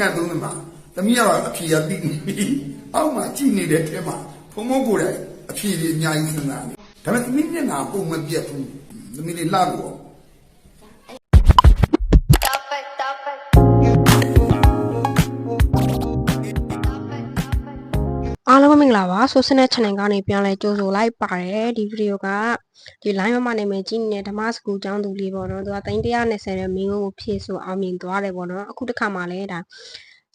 ကသုံးသမှာသမီးကတော့အဖြေရသိနေပြီအောက်မှာကြည့်နေတဲ့ထဲမှာဖုံဖုံကိုယ်တိုင်အဖြေတွေအများကြီးစဉ်းစားနေဒါပေမဲ့သမီးမျက်နှာပုံမပြတ်ဘူးသမီးလေးလှလို့ မင်္ဂလာပါဆိုစနက် channel ကနေပြန်လဲကြိုဆိုလိုက်ပါတယ်ဒီဗီဒီယိုကဒီ line မှာနေမယ်ကြည့်နေတဲ့ဓမ္မစကူကျောင်းသူလေးပေါ့နော်သူက320ရဲ့မင်းကိုဖြည့်ဆိုအောင်မြင်သွားတယ်ပေါ့နော်အခုတစ်ခါမှလည်းဒါ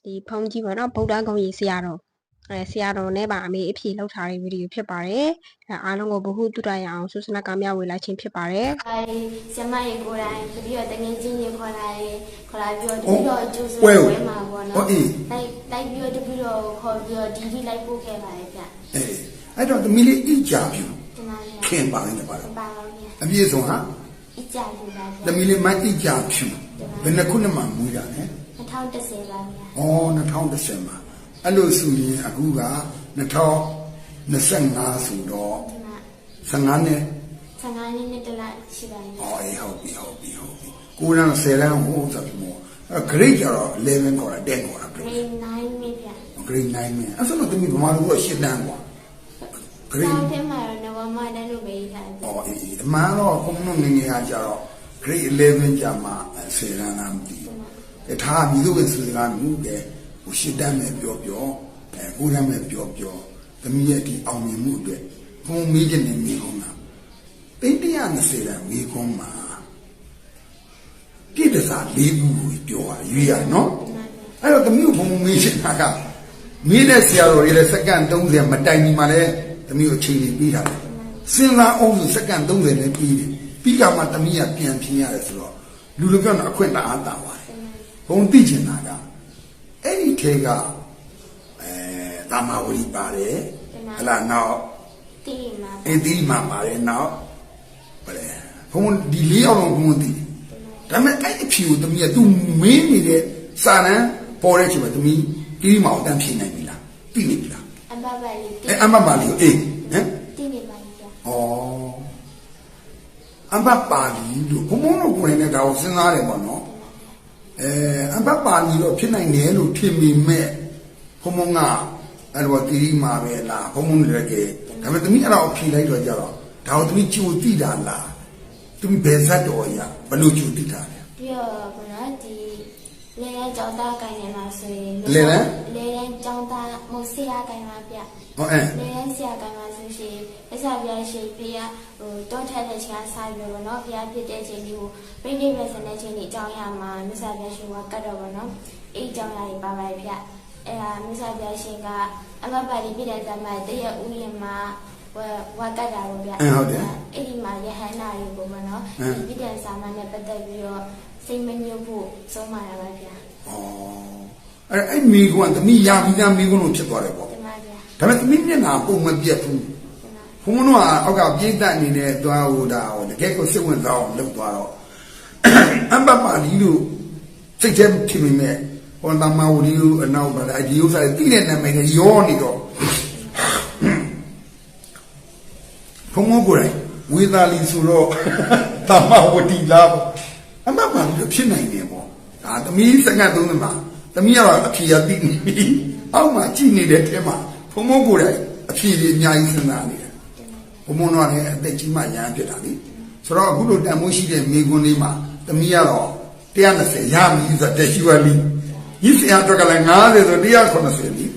ဒီဖုန်းကြီးပေါ့နော်ဗုဒ္ဓဂုံကြီးဆရာတော် အဲဆရာတော်နဲ့ပါအမေအဖြေလောက်ထားတဲ့ဗီဒီယိုဖြစ်ပါတယ်အဲအားလုံးကိုဘ ഹു တုတရအောင်ဆိုစနက်ကမျှဝေလိုက်ခြင်းဖြစ်ပါတယ်အဲဒီကျမရေကိုယ်တိုင်တပည့်တော်တငယ်ချင်းတွေခေါ်လာတယ်ခေါ်လာပြီးတော့တပည့်တော်အကျိုးဆိုဝဲမှာပေါ့နော်လိုက်လိုက်ပြီးတော့တပည့်တော်ခေါ်ပြီးတော့ဒီဒီလိုက်ပို့ခဲ့ပါတယ်ဗျအဲအဲ့တော့သမီးလေးအိကြပြီဒီမှာဗျခင်ပါနေတယ်ပါတော့ပါပါဗျအပြည့်စုံဟာအကြလူပါဗျသမီးလေးမအိကြဖြူဘယ်နှခုနှစ်မှမူးတာလဲ2010ပါဗျဩ2010မှာ အဲ့လိုဆိုရင်အခုက2025ဆိုတော့15နှစ်15နှစ်နဲ့တလားရှိပါရဲ့အော်အေးဟုတ်ပြီဟုတ်ပြီဟုတ်ပြီကိုရန်10ရန်ဟိုးဆိုပြီးမို့အဲ့ grade ကြတော့11ခေါ်တာ10ခေါ်တာ grade 9မြင်ပြ grade 9မြင်အဲ့ဆိုတော့သမီးဘမတို့က8တန်းကွာ grade 10မှာတော့ဘာမှတန်းလို့ပဲထားတယ်အော်အေးအမှန်တော့ခုနငငယ်ကကြတော့ grade 11ကြမှာ10ရန်လားမသိဘူးထားမိတို့ပဲဆိုစကားမျိုးတယ် ဟိုရှစ်တန်းပဲပြောပြောအဲကိုရန်ပဲပြောပြောသမီးရဲ့ဒီအောင်မြင်မှုအတွက်ဘုံမေးခြင်းနဲ့မိကုန်တာတိတ်120ရန်မိကုန်မှာပြည့်တစား၄ခုကိုပြောရရွေးရနော်အဲ့တော့သမီးကိုဘုံဘုံမေးချင်တာကမင်းတဲ့ဆရာတော်တွေလည်းစက္ကန့်30မတိုင်ကြီးမှလည်းသမီးကိုအချိန်လေးပြီးတာလေစဉ်းစားအောင်ဆိုစက္ကန့်30လည်းပြီးတယ်ပြီးကမှသမီးကပြန်ဖြင်းရတယ်ဆိုတော့လူလူပြောတော့အခွင့်တအားတာပါတယ်ဘုံသိချင်တာက အဲ့ဒီထဲကအဲတာမဝရီပါတယ်ဟလာနောက်တီးမှာအင်းဒီမှာပါတယ်နောက်ဗလဲဘုံဒီလေးအောင်လုံးဘုံသိတယ်ဒါပေမဲ့အဲ့အဖြူကိုသမီးကသူမင်းနေတဲ့စာရန်ပေါ်တဲ့ချိန်မှာသမီးကိရိမောင်တန်းဖြေနိုင်ပြီလားသိနေပြီလားအဘဘလေးတီးအဲအမပါလီကိုအေးဟမ်တီးနေပါဗျဩအမပါလီလို့ဘုံဘုံတို့ကိုယ်နဲ့ဒါကိုစဉ်းစားတယ်ပေါ့နော်အဲ အမပါလီတော့ဖြစ်နိုင်တယ်လို့ထင်မိမဲ့ဘုံဘုံကအဲ့တော့ကိရိမာပဲလားဘုံဘုံတွေကဲဒါပေမဲ့သမီးအဲ့ဒါကိုဖြေလိုက်တော့ကြတော့ဒါကိုသမီးကြိုသိတာလားသမီးဘယ်ဇတ်တော်ရဘယ်လိုကြိုသိတာလဲပြီးတော့ဘုရားဒီလေရန် ကျောင်းသားကိုင်းနေမှာဆိုရင်လေလန်းလေလန်းကျောင်းသားမဆရာကိုင်းမှာဗျဟုတ်အဲလေလန်းဆရာကိုင်းမှာဆိုရှင်အစပြရရှင်ပြရဟိုတွန်းထက်တဲ့ချိန်ကစပြီးတော့ဗောနော်ဘုရားဖြစ်တဲ့ချိန်ကြီးကိုပြိဋိဘယ်ဆန်တဲ့ချိန်ကြီးအကြောင်းရမှာမဆရာပြရှင်ကကတ်တော့ဗောနော်အဲ့အကြောင်းရရင်ပါပါဗျအဲ့ဒါမဆရာပြရှင်ကအမပါရီပြတဲ့တမန်တရက်ဦးရင်မှာဝဝကတာပေါ့ဗျအဲဟုတ်တယ်အဲ့ဒီမှာယဟန္တာရေပေါ့မနော်ဒီပြည်တန်စာမနဲ့ပတ်သက်ပြီးတော့စိတ်မညှို့ဖို့ဆုံးမရပါဗျာ ဩအဲ့အဲ့မိကွန်းသမီးရာပြီးသားမိကွန်းလို့ဖြစ်သွားတယ်ပေါ့ဒီမှာဗျာဒါပေမဲ့သမီးမျက်နှာပုံမပြတ်ဘူးဒီမှာဘုံဘုံကအောက်ကပြိတ္တအနေနဲ့သွားဟိုဒါဟိုတကယ်ကိုစိတ်ဝင်စားအောင်လုပ်သွားတော့အမ္ပပါလီလို့စိတ်ထဲဖြစ်မိမဲ့ဟောတမဝရီလို့အနောက်ပါလားဒီဥစ္စာတိတဲ့နာမည်ကရောနေတော့ဘုံဘုံကိုယ်တိုင်ဝေသာလီဆိုတော့တမဝတီလားပေါ့အမ္ပပါလီလို့ဖြစ်နိုင်တယ်ပေါ့ ဒါသမီးစက္ကန့်သုံးသမှာသမီးကတော့အဖြေရသိနေပြီအောက်မှာကြည့်နေတဲ့ထဲမှာဘုံဘုံကိုယ်တိုင်အဖြေတွေအများကြီးစဉ်းစားနေတယ်ဘုံဘုံတော့လည်းအသက်ကြီးမှရဟန်းဖြစ်တာလေဆိုတော့အခုလိုတန်မိုးရှိတဲ့မိကွန်းလေးမှာတမီးကတော့120ရပြီဆိုတော့တက်ရှိပါလိညီစရာတော့ကလည်း90ဆို180လိ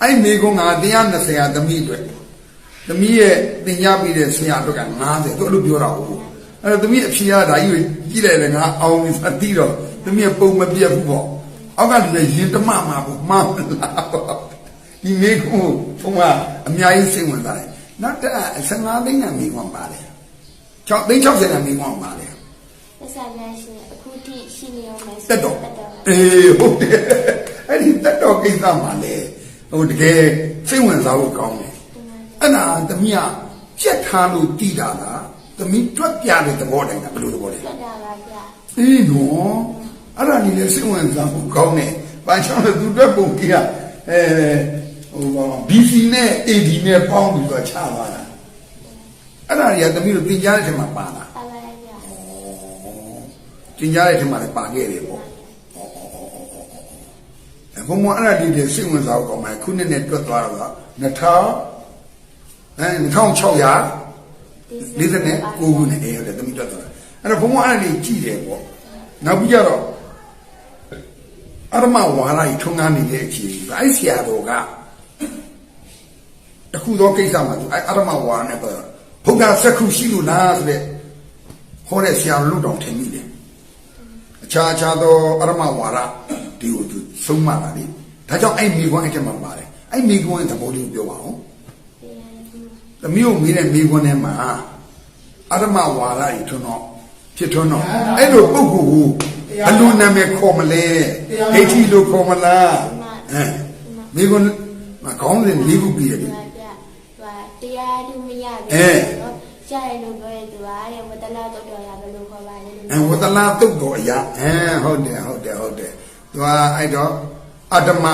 အဲ့မိကွန်းက120ရာတမီးအတွက်တမီးရဲ့သင်ရပြီးတဲ့ဆရာတော့က90သူအဲ့လိုပြောတာဟုတ် အဲ့တော့တမီးအဖြေရဒါကြီးကိုကြည့်လိုက်တယ်ငါအောင်ပြီဆိုတိတော့တမီးကပုံမပြတ်ဘူးပေါ့အောက်ကလူလည်းရင်တမမှာပေါ့မှားမလားပေါ့ဒီမိကုန်းဘုံကအများကြီးစိတ်ဝင်စားတယ်နောက်တစ်15သိန်းနဲ့မိကုန်းပါတယ်6သိန်း60နဲ့မိကုန်းပါတယ်သစ္စာများရှင်အခုထိရှိနေအောင်မယ်တက်တော့တက်တော့အေးဟုတ်တယ်အဲ့ဒီတက်တော့ကိစ္စမှာလေဟိုတကယ်စိတ်ဝင်စားဖို့ကောင်းတယ်အဲ့ဒါသမီးကပြက်ထားလို့တည်တာလား သမီးတွက်ပြတဲ့သဘောတိုင်းကဘယ်လိုသဘောလဲတက်တာပါဗျာအေးနော်အဲ့ဒါနေလေစိတ်ဝင်စားဖို့ကောင်းတယ်ဘာကြောင့်လဲသူတွက်ပုံကြီးကအဲဟိုဘာ BC နဲ့ AD နဲ့ပေါင်းပြီးတော့ချသွားတာအဲ့ဒါတွေကသမီးတို့သင်ကြားတဲ့ထဲမှာပါလားပါပါဗျာသင်ကြားတဲ့ထဲမှာလည်းပါခဲ့တယ်ပေါ့ဩဩဩဩဩဘုံဘအဲ့ဒါဒီတွေစိတ်ဝင်စားအောင်ကောင်းမယ်ခုနှစ်နဲ့တွက်သွားတော့2000အဲ2600 40နဲ့9ခုနဲ့အေးဟုတ်တယ်သမီးတွက်သွားတယ်အဲ့တော့ဘုံဘအဲ့ဒါတွေကြည့်တယ်ပေါ့နောက်ပြီးကြတော့အရမဝါရကြီးထုံးကားနေတဲ့အချိန်အဲ့ဆရာတော်ကတခုသောကိစ္စမှာသူအဲ့အရမဝါရနဲ့ပြောဘုရားစက္ခုရှိလို့လားဆိုတဲ့ဟောတဲ့ဆရာလူတော်ထင်မိတယ်အခြားအခြားသောအရမဝါဒဒီကိုသူဆုံးမတာလေဒါကြောင့်အဲ့မိကွန်းအဲ့ထဲမှာပါတယ်အဲ့မိကွန်းရဲ့သဘောလေးကိုပြောပါအောင် သမီးကိုမိတဲ့မိကွန်းထဲမှာအရမဝါဒကြီးထွန်းတော့ဖြစ်ထွန်းတော့အဲ့လိုပုဂ္ဂိုလ်ကိုဘယ်လိုနာမည်ခေါ်မလဲဒိဋ္ဌိလို့ခေါ်မလားအဲမိကွန်းမကောင်းတဲ့လေးခုပြီးတယ်လေပြပြဟိုတရားသူမရဘူးအဲနော်ကြားရလို့ပြောရသူကတဲ့ဝတ္တလာတော့တော်ရဘယ်လိုခေါ်ပါလဲလို့အဲဝတ္တလာတုတ်တော်အရာအဲဟုတ်တယ်ဟုတ်တယ်ဟုတ်တယ်သူကအဲ့တော့အတ္တမ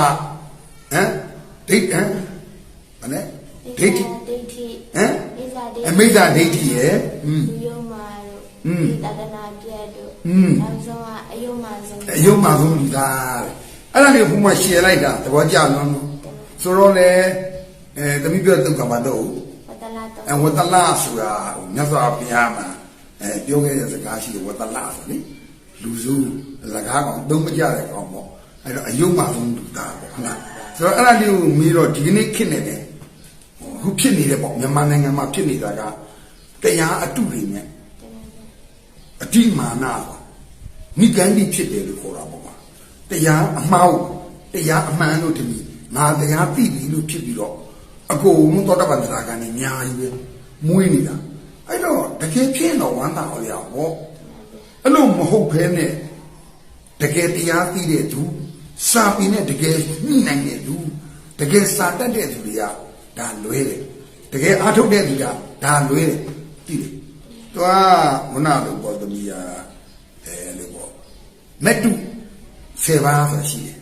ဟမ်ဒိဋ္ဌဟမ်ဘာလဲဒိဋ္ဌိ ဒိဋ္ဌိ ဟမ် အိဇာဒိဋ္ဌိ အမိစ္ဆာဒိဋ္ဌိရဲ့อืม လူယုံမာတို့ อืม ဒီတဒနာပြတ်တို့ อืม နောက်ဆုံးကအယုံမာဆုံး အယုံမှဆုံးလူသားတဲ့အဲ့ဒါလေးဘုမရှယ်လိုက်တာသဘောကျလုံးလို့ဆိုတော့လေအဲသမီးပြောတုတ်ကမတော့ ဝတ္တလာတော့ အဲဝတ္တလဆိုတာဟိုမြတ်စွာဘုရားမှာအဲပြောခဲ့တဲ့စကားရှိတယ်ဝတ္တလဆိုလေလူစုစကားကောင်သုံးမကြတဲ့ကောင်ပေါ့အဲ့တော့အယုံမှဆုံးလူသားပေါ့ဟုတ်လားဆိုတော့အဲ့ဒါလေးကိုမေးတော့ဒီကနေ့ခစ်နေတယ် ခုဖြစ်နေတယ်ပေါ့မြန်မာနိုင်ငံမှာဖြစ်နေတာကတရားအတုတွေနဲ့အတိမာနပေါ့မိဂန္ဒီဖြစ်တယ်လို့ခေါ်တာပေါ့ကွာတရားအမှားကိုတရားအမှန်လို့တမီငါတရားသိပြီလို့ဖြစ်ပြီးတော့အကုန်လုံးသောတပန်တရားကနေအများကြီးပဲမွေးနေတာအဲ့တော့တကယ်ဖြစ်တော့ဝမ်းသာအောင်ရအောင်ပေါ့အဲ့လိုမဟုတ်ဘဲနဲ့တကယ်တရားသိတဲ့သူစာပင်နဲ့တကယ်ညှိနိုင်တဲ့သူတကယ်စာတတ်တဲ့သူတွေက ဒါလွဲတယ်တကယ်အားထုတ်တဲ့သူကဒါလွဲတယ်သိတယ်သူကခုနလိုပေါ်သမီးကအဲလိုပေါ့မက်တုဆေပါဆိုရှိတယ်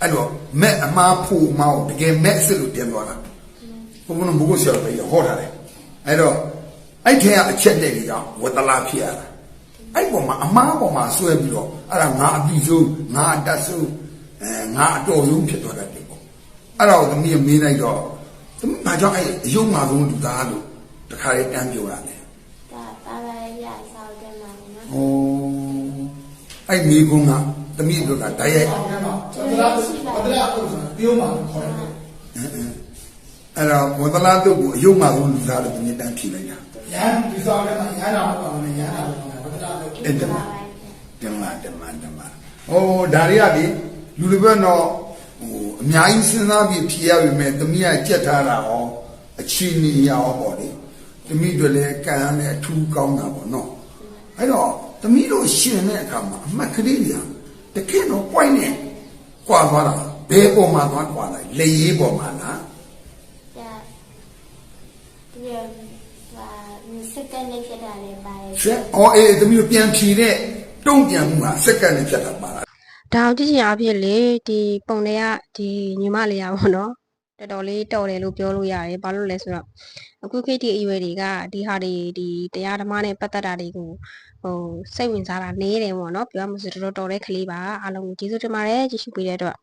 အဲ့တော့မက်အမားဖို့မောင်းတကယ်မက်စစ်လို့ပြန်သွားတာဘုန်းဘုန်းဘုကိုဆရာပဲဟောထားတယ်အဲ့တော့အဲ့ထဲကအချက်တဲ့ကြီးအောင်ဝတ္တလာဖြစ်ရတာအဲ့ပေါ်မှာအမားပေါ်မှာဆွဲပြီးတော့အဲ့ဒါငါအပြီးဆုံးငါအတတ်ဆုံးအဲငါအတော်ဆုံးဖြစ်သွားတတ်တယ်ပေါ့အဲ့တော့သမီးကမေးလိုက်တော့ သမီးဘာကြောင့်အဲ့အယုံမှာဆုံးလူသားလို့တခါလေးတန်းပြောရတယ်ဒါပါပါရဆောက်တယ်မှာနော်။ဩအဲ့မိကုန်းကတမိတို့ကဓာတ်ရိုက်ဆောင်းထဲမှာသဒ္ဒရာသဒ္ဒရာပုဒ်ဆိုတာပြောမှခေါ်တယ်အဲ့တော့ဝတလာတုတ်ကိုအယုံမှဆုံးလူသားလို့တမိတန်းဖြေလိုက်တာ။ရန်ဒီဆောင်းထဲမှာရန်တာပေါ့နော်ရန်တာပေါ့နော်သဒ္ဒရာပုဒ်။အဲ့တမဓမ္မဓမ္မဓမ္မ။ဩဒါတွေကလေလူတွေဘက်တော့ ဟိုအများကြီးစဉ်းစားပြီးဖြေရပြီမဲ့တမိကကြက်ထားတာဟောအချင်းနေရဟောပေါ့လေ။တမိတို့လည်းကံနဲ့အထူးကောင်းတာပေါ့နော်။အဲ့တော့တမိတို့ရှင်တဲ့အခါမှာအမှတ်ကလေးတွေကတကယ်တော့ point နဲ့ကွာသွားတာဘယ်ပေါ်မှာသွားကွာလဲလေရေးပေါ်မှာလားဒါဒီဟာစက္ကန့်နဲ့ဖြစ်တာလည်းပါတယ်ဆက်အော်အေးသမီးတို့ပြန်ဖြေတဲ့တုံ့ပြန်မှုဟာစက္ကန့်နဲ့ဖြတ်တာပါလား ဒါအောင်ကြည့်ချင်အဖြစ်လေဒီပုံတွေကဒီညီမလေးရပါတော့တော်တော်လေးတော်တယ်လို့ပြောလို့ရတယ်ဘာလို့လဲဆိုတော့အခုခေတ်ဒီအရွယ်တွေကဒီဟာတွေဒီတရားဓမ္မနဲ့ပတ်သက်တာတွေကိုဟိုစိတ်ဝင်စားတာနေတယ်ပေါ့နော်ပြောရမှဆိုတော်တော်တော်တဲ့ကလေးပါအားလုံးကိုကျေးဇူးတင်ပါတယ်ကြည့်ရှုပေးတဲ့အတွက်